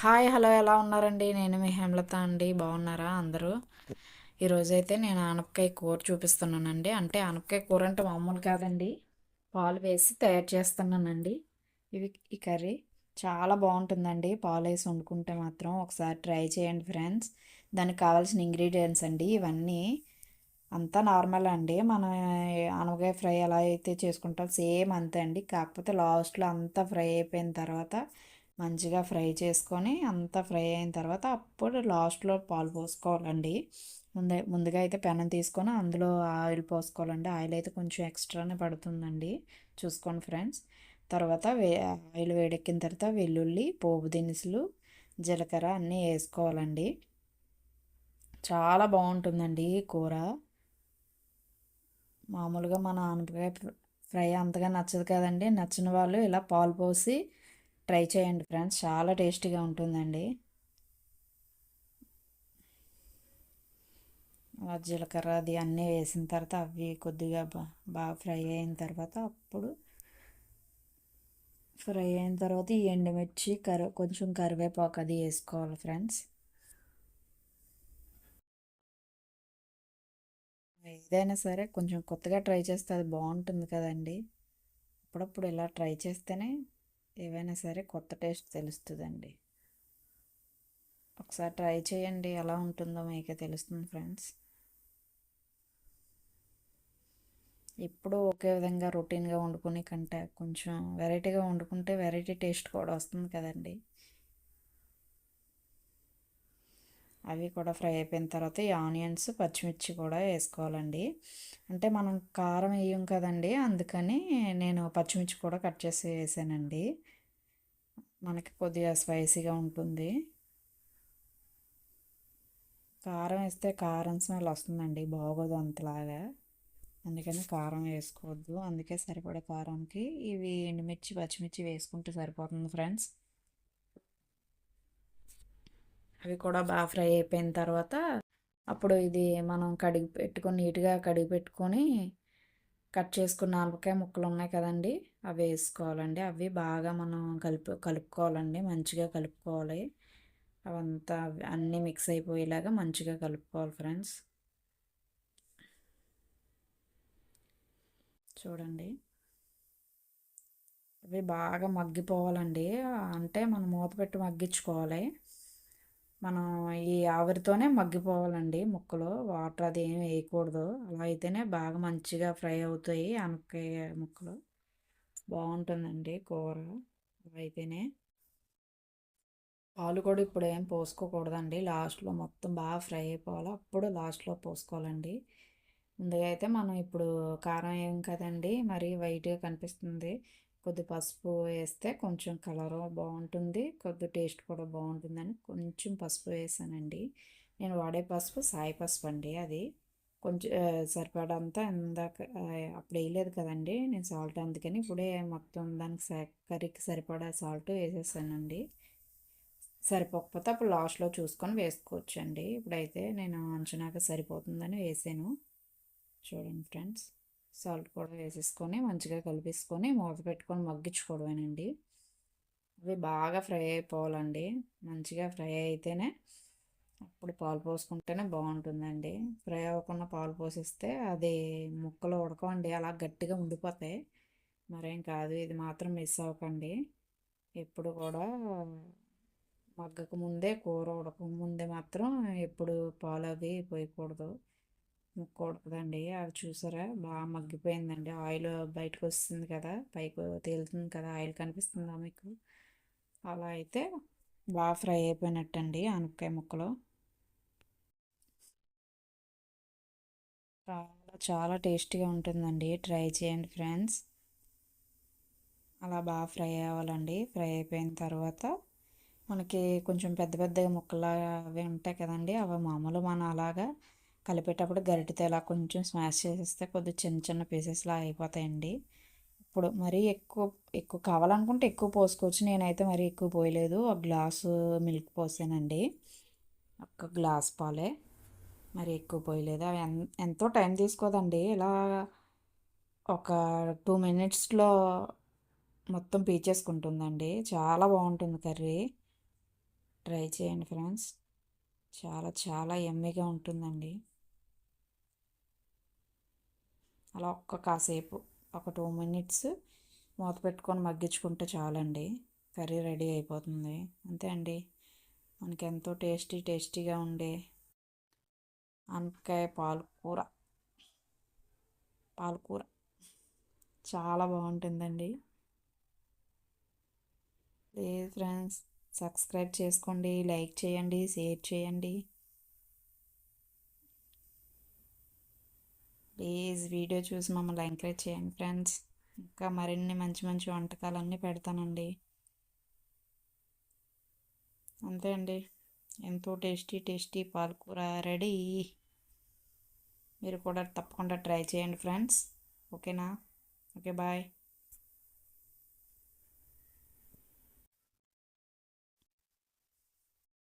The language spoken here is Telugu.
హాయ్ హలో ఎలా ఉన్నారండి? నేను మీ హేమలత అండి. బాగున్నారా అందరూ? ఈరోజైతే నేను ఆనపకాయ కూర చూపిస్తున్నానండి. అంటే ఆనపకాయ కూర అంటే మామూలు కాదండి. పాలు వేసి తయారు చేస్తున్నానండి. ఇవి ఈ కర్రీ చాలా బాగుంటుందండి. పాలు వేసి వండుకుంటే మాత్రం ఒకసారి ట్రై చేయండి ఫ్రెండ్స్. దానికి కావాల్సిన ఇంగ్రీడియంట్స్ అండి. ఇవన్నీ అంతా నార్మల్ అండి. మనం ఆనపకాయ ఫ్రై ఎలా అయితే చేసుకుంటాం సేమ్ అంతే అండి. కాకపోతే లాస్ట్లో అంతా ఫ్రై అయిపోయిన తర్వాత మంచిగా ఫ్రై చేసుకొని అంతా ఫ్రై అయిన తర్వాత అప్పుడు లాస్ట్లో పాలు పోసుకోవాలండి. ముందే ముందుగా అయితే పెనం తీసుకొని అందులో ఆయిల్ పోసుకోవాలండి. ఆయిల్ అయితే కొంచెం ఎక్స్ట్రానే పడుతుందండి. చూసుకోండి ఫ్రెండ్స్. తర్వాత వే ఆయిల్ వేడెక్కిన తర్వాత వెల్లుల్లి పోపు దినుసులు జీలకర్ర అన్నీ వేసుకోవాలండి. చాలా బాగుంటుందండి కూర. మామూలుగా మన ఆనపకాయ ఫ్రై అంతగా నచ్చదు కదండి. నచ్చిన వాళ్ళు ఇలా పాలు పోసి ట్రై చేయండి ఫ్రెండ్స్. చాలా టేస్టీగా ఉంటుందండి. జీలకర్ర అది అన్నీ వేసిన తర్వాత అవి కొద్దిగా బాగా ఫ్రై అయిన తర్వాత అప్పుడు ఫ్రై అయిన తర్వాత ఈ ఎండుమిర్చి కరు కొంచెం కరివేపాకు అది వేసుకోవాలి ఫ్రెండ్స్. ఏదైనా సరే కొంచెం కొత్తగా ట్రై చేస్తే అది బాగుంటుంది కదండి. అప్పుడప్పుడు ఇలా ట్రై చేస్తేనే ఏవైనా సరే కొత్త టేస్ట్ తెలుస్తుందండి. ఒకసారి ట్రై చేయండి ఎలా ఉంటుందో మీకే తెలుస్తుంది ఫ్రెండ్స్. ఎప్పుడూ ఒకే విధంగా రొటీన్గా వండుకునే కంటే కొంచెం వెరైటీగా వండుకుంటే వెరైటీ టేస్ట్ కూడా వస్తుంది కదండి. అవి కూడా ఫ్రై అయిపోయిన తర్వాత ఈ ఆనియన్స్ పచ్చిమిర్చి కూడా వేసుకోవాలండి. అంటే మనం కారం వేయం కదండి అందుకని నేను పచ్చిమిర్చి కూడా కట్ చేసి వేసానండి. మనకి కొద్దిగా స్పైసీగా ఉంటుంది. కారం వేస్తే కారం స్మెల్ వస్తుందండి బాగోదు అంతలాగా. అందుకని కారం వేసుకోవద్దు. అందుకే సరిపడే కారంకి ఇవి ఎండుమిర్చి పచ్చిమిర్చి వేసుకుంటే సరిపోతుంది ఫ్రెండ్స్. అవి కూడా బాగా ఫ్రై అయిపోయిన తర్వాత అప్పుడు ఇది మనం కడిగి పెట్టుకొని నీట్గా కడిగి పెట్టుకొని కట్ చేసుకున్న ఆనపకాయ ముక్కలు ఉన్నాయి కదండి అవి వేసుకోవాలండి. అవి బాగా మనం కలుపు కలుపుకోవాలండి. మంచిగా కలుపుకోవాలి. అవంతా అన్నీ మిక్స్ అయిపోయేలాగా మంచిగా కలుపుకోవాలి ఫ్రెండ్స్. చూడండి. అవి బాగా మగ్గిపోవాలండి. అంటే మనం మూత పెట్టి మగ్గించుకోవాలి. మనం ఈ ఆవిరితోనే మగ్గిపోవాలండి ముక్కలు. వాటర్ అది ఏమి వేయకూడదు. అలా అయితేనే బాగా మంచిగా ఫ్రై అవుతాయి అనపకాయ ముక్కలు. బాగుంటుందండి కూర. అలా అయితేనే. పాలు కూడా ఇప్పుడు ఏం పోసుకోకూడదండి. లాస్ట్లో మొత్తం బాగా ఫ్రై అయిపోవాలి. అప్పుడు లాస్ట్లో పోసుకోవాలండి. ముందుగా అయితే మనం ఇప్పుడు కారం ఏం కదండి మరి వైట్గా కనిపిస్తుంది. కొద్ది పసుపు వేస్తే కొంచెం కలరు బాగుంటుంది కొద్ది టేస్ట్ కూడా బాగుంటుందని కొంచెం పసుపు వేసానండి. నేను వాడే పసుపు సాయి పసుపు అండి అది. కొంచెం సరిపడంతా ఇందాక అప్పుడు వేయలేదు కదండి నేను సాల్ట్ అందుకని ఇప్పుడే మొత్తం దానికి కర్రీకి సరిపడా సాల్ట్ వేసేసానండి. సరిపోకపోతే అప్పుడు లాస్ట్లో చూసుకొని వేసుకోవచ్చండి. ఇప్పుడైతే నేను అంచనాక సరిపోతుందని వేసాను. చూడండి ఫ్రెండ్స్. సాల్ట్ కూడా వేసేసుకొని మంచిగా కలిపేసుకొని మూత పెట్టుకొని మగ్గించుకోవడమేనండి. అవి బాగా ఫ్రై అయిపోవాలండి. మంచిగా ఫ్రై అయితేనే అప్పుడు పాలు పోసుకుంటేనే బాగుంటుందండి. ఫ్రై అవ్వకుండా పాలు పోసిస్తే అది ముక్కలు ఉడకండి అలా గట్టిగా ఉండిపోతాయి. మరేం కాదు ఇది మాత్రం మిస్ అవ్వకండి. ఎప్పుడు కూడా మగ్గక ముందే కూర ఉడక ముందే మాత్రం ఎప్పుడు పాలు అవి పోయకూడదు. ఉడకదండి అది చూసారా? బాగా మగ్గిపోయిందండి. ఆయిల్ బయటకు వస్తుంది కదా పైకి తేలుతుంది కదా ఆయిల్ కనిపిస్తుందా మీకు? అలా అయితే బాగా ఫ్రై అయిపోయినట్టండి అనపకాయ ముక్కలు. చాలా చాలా టేస్టీగా ఉంటుందండి. ట్రై చేయండి ఫ్రెండ్స్. అలా బాగా ఫ్రై అవ్వాలండి. ఫ్రై అయిపోయిన తర్వాత మనకి కొంచెం పెద్ద పెద్ద ముక్కలు అవి ఉంటాయి కదండి అవి మామూలు మన అలాగా కలిపేటప్పుడు గరిటెతో ఇలా కొంచెం స్మాష్ చేసేస్తే కొద్దిగా చిన్న చిన్న పీసెస్లా అయిపోతాయండి. ఇప్పుడు మరీ ఎక్కువ ఎక్కువ కావాలనుకుంటే ఎక్కువ పోసుకోవచ్చు. నేనైతే మరీ ఎక్కువ పోయలేదు. ఒక గ్లాసు మిల్క్ పోసానండి. ఒక గ్లాస్ పాలే. మరి ఎక్కువ పోయలేదు. అవి ఎంతో టైం తీసుకోదండి. ఇలా ఒక టూ మినిట్స్లో మొత్తం పీచేసుకుంటుందండి. చాలా బాగుంటుంది కర్రీ. ట్రై చేయండి ఫ్రెండ్స్. చాలా చాలా ఎమ్మీగా ఉంటుందండి. అలా ఒక్క కాసేపు ఒక టూ మినిట్స్ మూత పెట్టుకొని మగ్గించుకుంటే చాలండి. కర్రీ రెడీ అయిపోతుంది. అంతే అండి. మనకి ఎంతో టేస్టీ టేస్టీగా ఉండే అనపకాయ పాలకూర. పాలకూర. చాలా బాగుంటుందండి. ప్లీజ్ ఫ్రెండ్స్ సబ్స్క్రైబ్ చేసుకోండి లైక్ చేయండి షేర్ చేయండి. ప్లీజ్ వీడియో చూసి మమ్మల్ని ఎంకరేజ్ చేయండి ఫ్రెండ్స్. ఇంకా మరిన్ని మంచి మంచి వంటకాలన్నీ పెడతానండి. అంతే అండి. ఎంతో టేస్టీ టేస్టీ పాలకూర రెడీ. మీరు కూడా తప్పకుండా ట్రై చేయండి ఫ్రెండ్స్. ఓకేనా? Okay bye.